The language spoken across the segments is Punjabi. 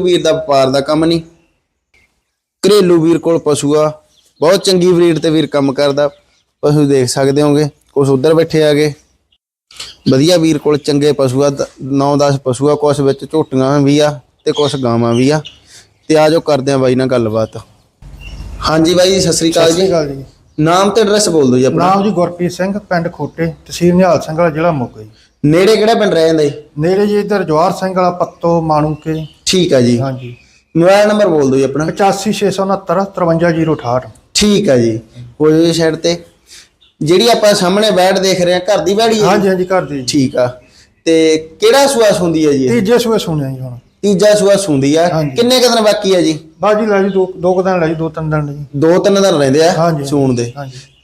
ਵੀਰ ਦਾ ਵਪਾਰ ਦਾ ਕੰਮ ਨਹੀਂ। ਘਰੇਲੂ ਵੀਰ ਕੋਲ ਪਸ਼ੂ ਆ ਬਹੁਤ ਚੰਗੀ ਬਰੀਡ ਤੇ ਵੀਰ ਕੰਮ ਕਰਦਾ। ਪਸ਼ੂ ਦੇਖ ਸਕਦੇ ਹੋਗੇ ਕੁਛ ਉਧਰ ਬੈਠੇ ਆਗੇ ਵਧੀਆ ਵੀਰ ਕੋਲ ਚੰਗੇ ਪਸ਼ੂ ਆ 9-10 ਪਸ਼ੂ ਆ ਕੁਛ ਵਿੱਚ ਝੋਟੀਆਂ ਵੀ ਆ ਤੇ ਕੁਛ ਗਾਵਾਂ ਵੀ ਆ। ਤੇ ਆਜੋ ਕਰਦੇ ਆ ਬਾਈ ਨਾਲ ਗੱਲਬਾਤ। ਹਾਂਜੀ ਬਾਈ ਜੀ ਸਤਿ ਸ੍ਰੀ ਅਕਾਲ ਜੀ। ਅਕਾਲ ਜੀ। ਨਾਮ ਤੇ ਐਡਰੈਸ ਬੋਲ ਦਿਓ ਜੀ ਆਪਣਾ। ਨਾਮ ਜੀ ਗੁਰਪ੍ਰੀਤ ਸਿੰਘ ਪਿੰਡ ਖੋਟੇ ਤਹਿਸੀਲ ਨਿਹਾਲ ਸਿੰਘ ਵਾਲਾ ਜ਼ਿਲ੍ਹਾ ਮੋਗਾ ਜੀ। ਨੇੜੇ ਕਿਹੜਾ ਪਿੰਡ ਰਹਿ ਜਾਂਦਾ? ਜੀ ਨੇੜੇ ਜੀ ਇੱਧਰ ਜਵਾਹਰ ਸਿੰਘ ਵਾਲਾ ਪੱਤੋ ਮਾਣੂਕੇ। ਠੀਕ ਆ ਜੀ। ਹਾਂਜੀ। ਮੋਬਾਈਲ ਨੰਬਰ ਬੋਲ ਦਿਓ ਜੀ ਆਪਣਾ। 85669 53068 ਠੀਕ ਆ ਜੀ। ਹੋ ਜੀ ਸਾਈਡ ਤੇ। ਜਿਹੜੀ ਆਪਾਂ ਸਾਹਮਣੇ ਬੈਠ ਦੇਖ ਰਹੇ ਆ ਘਰ ਦੀ ਬੈੜੀ ਹੈ? ਹਾਂਜੀ ਹਾਂਜੀ ਘਰ ਦੀ। ਠੀਕ ਆ। ਤੇ ਕਿਹੜਾ ਸੂਆ ਸੁੰਦੀ ਹੈ ਜੀ? ਤੀਜੇ ਸੂਏ ਸੁਣਿਆ ਜੀ ਹੁਣ। ਤੀਜਾ ਸੂਆ ਸੁੰਦੀ ਆ। ਕਿੰਨੇ ਕੁ ਦਿਨ ਬਾਕੀ ਆ ਜੀ? ਬਾਜੀ ਲੈ ਜੀ ਦੋ ਦੋ ਕੁ ਦਿਨ ਲੈ ਜੀ ਦੋ ਤਿੰਨ ਦਿਨ ਜੀ। ਦੋ ਤਿੰਨ ਦਿਨ ਰਹਿੰਦੇ ਆ। ਸੂਣ ਦੇ।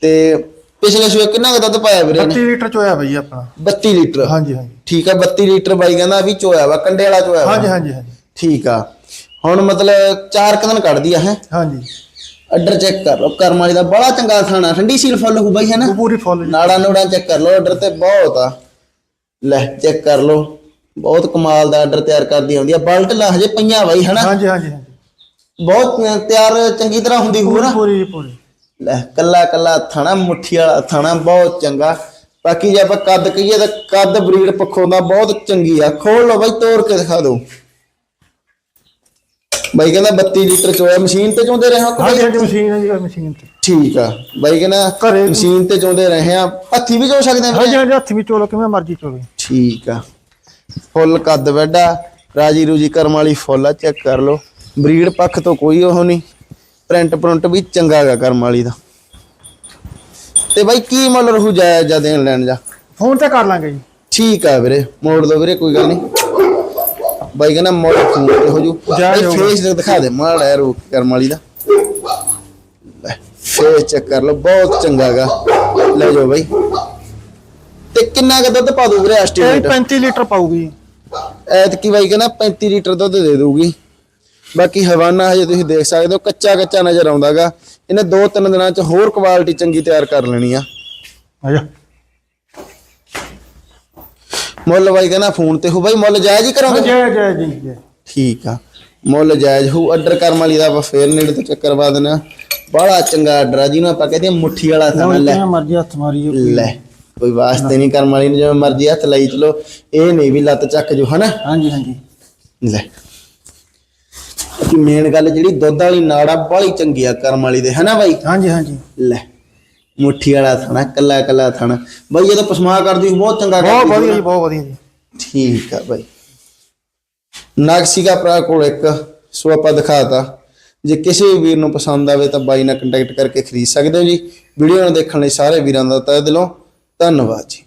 ਤੇ ਪਿਛਲੇ ਸੂਏ ਕਿੰਨਾ ਕੁ ਦੁੱਧ ਪਾਇਆ ਵੀਰੇ ਨੇ 32 ਲੀਟਰ ਚੋਇਆ ਬਈ ਆਪਣਾ। 32 ਲੀਟਰ? ਹਾਂਜੀ ਹਾਂਜੀ। ਠੀਕ ਆ 32 ਲੀਟਰ ਬਾਈ ਕਹਿੰਦਾ ਵੀ ਚੋਇਆ ਵਾ ਕੰਡੇ ਵਾਲਾ ਚੋਇਆ ਵਾ। ਹਾਂਜੀ ਹਾਂਜੀ ਹਾਂਜੀ। ਠੀਕ ਆ। ਹੁਣ ਮਤਲਬ ਚਾਰ ਕੁ ਦਿਨ ਕੱਢਦੀ ਆ ਹੈ? ਹਾਂਜੀ। ਆਰਡਰ ਚੈੱਕ ਕਰ ਲਓ ਕਰਮ ਵਾਲੀ ਦਾ ਬੜਾ ਚੰਗਾ ਥਾਣਾ ਠੰਡੀ ਸੀਲ ਫੁੱਲ ਹੋ ਬਾਈ ਹੈ ਨਾ ਪੂਰੀ ਫੁੱਲ ਜੀ। ਨਾੜਾ ਨੂੜਾ ਚੈੱਕ ਕਰ ਲਓ ਆਰਡਰ ਤੇ ਬਹੁਤ ਆ। ਲੈ ਚੈੱਕ ਕਰ ਲਓ। ਬਹੁਤ ਕਮਾਲ ਦਾ ਆਰਡਰ ਤਿਆਰ ਕਰਦੀ ਆਉਂਦੀ ਆ। ਬਲਟ ਲਾ ਹਜੇ ਪਈਆਂ ਬਾਈ ਹਨਾ? ਹਾਂਜੀ ਹਾਂਜੀ ਹਾਂਜੀ। ਬਹੁਤ ਤਿਆਰ ਚੰਗੀ ਤਰ੍ਹਾਂ ਹੁੰਦੀ ਹੋਊ ਨਾ। ਪੂਰੀ ਪੂਰੀ। ਲੈ ਕੱਲਾ ਕੱਲਾ ਥਾਣਾ ਮੁੱਠੀ ਵਾਲਾ ਥਾਣਾ ਬਹੁਤ ਚੰਗਾ। ਬਾਕੀ ਜੇ ਆਪਾਂ ਕੱਦ ਕਹੀਏ ਤਾਂ ਕੱਦ ਬਰੀਡ ਪੱਖੋਂ ਦਾ ਬਹੁਤ ਚੰਗੀ ਆ। ਖੋਲ ਲਓ ਬਾਈ ਤੋੜ ਕੇ ਦਿਖਾ ਦਿਓ। ਬਾਈ ਕਹਿੰਦਾ 32 ਲੀਟਰ ਚੋਇਆ ਮਸ਼ੀਨ ਤੇ ਚੋਂਦੇ ਰਹੇ ਹੋ? ਹਾਂਜੀ ਮਸ਼ੀਨ ਹੈ ਜੀ ਮਸ਼ੀਨ ਤੇ। ਠੀਕ ਆ। ਬਾਈ ਕਹਿੰਦਾ ਮਸ਼ੀਨ ਤੇ ਚੋਂਦੇ ਰਹੇ ਆ। ਹੱਥੀ ਵੀ ਚੋ ਸਕਦੇ ਆ ਹਾਂਜੀ ਹਾਂਜੀ ਹੱਥ ਵੀ ਚੋਲੋ ਕਿਵੇਂ ਮਰਜ਼ੀ ਚੋਲੋ ਠੀਕ ਆ। ਫੁੱਲ ਕੱਦ ਵੱਡਾ। ਰਾਜੀ ਰੂਜੀ ਕਰਮ ਵਾਲੀ ਫੁੱਲ ਆ ਚੈੱਕ ਕਰ ਲਓ। ਬਰੀਡ ਪੱਖ ਤੋਂ ਕੋਈ ਉਹ ਨਹੀਂ। ਪ੍ਰਿੰਟ ਪ੍ਰਿੰਟ ਵੀ ਚੰਗਾ ਗਾ ਕਰਮ ਵਾਲੀ ਦਾ। ਤੇ ਬਾਈ ਕੀ ਮੁੱਲ ਰਹੂ ਜਾਇਆ ਜਾਂ ਦੇਣ ਲੈਣ ਜਾ? ਫੋਨ ਤੇ ਕਰ ਲਾਂਗੇ ਜੀ। ਠੀਕ ਆ ਵੀਰੇ ਮੋੜ ਦੋ ਵੀਰੇ ਕੋਈ ਗੱਲ ਨਹੀਂ। ਬਾਈ ਕਹਿੰਦਾ ਮੁੱਲ ਫੋਨ ਤੇ ਹੋ ਜੂ ਜਾਇਜ਼ ਬਾਈ। ਫੇਸ ਤੇ ਦਿਖਾ ਦੇ ਮਾੜਾ ਯਾਰ ਉਹ ਕਰਮ ਵਾਲੀ ਦਾ। ਲੈ ਫੇਸ ਚੈੱਕ ਕਰ ਲਓ ਬਹੁਤ ਚੰਗਾ ਗਾ ਲੈ ਜਾਓ ਬਾਈ। ਤੇ ਕਿੰਨਾ ਕੁ ਦੁੱਧ ਪਾ ਦੂ ਵੀਰੇ ਇਹ ਐਸਟੀਮੇਟ 35 ਲੀਟਰ ਪਾਊਗੀ। ਐਤਕੀ ਬਾਈ ਕਹਿੰਦਾ 35 ਲੀਟਰ ਦੁੱਧ ਦੇ ਦਊਗੀ। ਬਾਕੀ ਹਵਾਨਾ ਹਜੇ ਤੁਸੀਂ ਦੇਖ ਸਕਦੇ ਹੋ ਕੱਚਾ ਕੱਚਾ ਨਜ਼ਰ ਆਉਂਦਾਗਾ। ਇਹਨੇ ਦੋ ਤਿੰਨ ਦਿਨਾਂ ਚ ਹੋਰ ਕੁਆਲਿਟੀ ਚੰਗੀ ਤਿਆਰ ਕਰ ਲੈਣੀ ਆ। ਆ ਜਾ ਮੁੱਲ ਬਾਈ ਕਹਿੰਦਾ ਫੋਨ ਤੇ ਹੋ ਬਾਈ ਮੁੱਲ ਜਾਇਜ਼ ਹੀ ਕਰੋਗੇ ਜੈ ਜੈ ਜੀ ਜੈ ਠੀਕ ਆ। ਮੁੱਲ ਜਾਇਜ਼ ਹੋ ਆਰਡਰ ਕਰਮ ਵਾਲੀ ਦਾ ਆਪਾਂ ਫੇਰ ਨੇੜੇ ਤੋਂ ਚੱਕਰ ਪਾ ਦੇਣਾ ਬੜਾ ਚੰਗਾ ਆਰਡਰ ਆ ਜਿਹਨੂੰ ਆਪਾਂ ਕਹਿੰਦੇ ਮੁੱਠੀ ਵਾਲਾ ਥਾਣਾ ਲੈ। ਮਰਜ਼ੀ ਹੱਥ ਮਾਰੀ ਲੈ। ਕੋਈ ਵਾਸਤੇ ਨਹੀਂ ਕਰਮ ਵਾਲੀ ਨੂੰ ਜਿਵੇਂ ਮਰਜ਼ੀ ਹੱਥ ਲਾਈ ਚਲੋ। ਇਹ ਨਹੀਂ ਵੀ ਲੱਤ ਚੱਕ ਜੋ ਹਨਾ? ਹਾਂਜੀ ਹਾਂਜੀ। ਲੈ। ਕਿ ਮੇਨ ਗੱਲ ਜਿਹੜੀ ਦੁੱਧ ਵਾਲੀ ਨਾੜਾ ਬੜੀ ਚੰਗੀ ਆ ਕਰਮ ਵਾਲੀ ਦੇ ਹਨਾ ਬਾਈ? ਹਾਂਜੀ ਹਾਂਜੀ। ਲੈ ਮੁੱਠੀ ਵਾਲਾ ਥਾਣਾ ਕੱਲਾ ਕੱਲਾ ਥਾਣਾ। ਬਾਈ ਇਹ ਤਾਂ ਪਸਮਾ ਕਰਦੀ ਬਹੁਤ ਚੰਗਾ ਬਹੁਤ ਕਰਦੀ ਵਧੀਆ ਜੀ ਬਹੁਤ ਵਧੀਆ ਜੀ। ਠੀਕ ਆ ਬਾਈ। ਨਾਗਸੀਗਾ ਭਰਾ ਕੋਲ ਇੱਕ ਸੋ ਆਪਾਂ ਦਿਖਾਤਾ। ਜੇ ਕਿਸੇ ਵੀ ਵੀਰ ਨੂੰ ਪਸੰਦ ਆਵੇ ਤਾਂ ਬਾਈ ਨਾਲ ਕੰਟੈਕਟ ਕਰਕੇ ਖਰੀਦ ਸਕਦੇ ਹੋ ਜੀ। ਵੀਡੀਓ ਨੂੰ ਦੇਖਣ ਲਈ ਸਾਰੇ ਵੀਰਾਂ ਦਾ ਤਹਿ ਦਿਲੋਂ ਧੰਨਵਾਦ ਜੀ।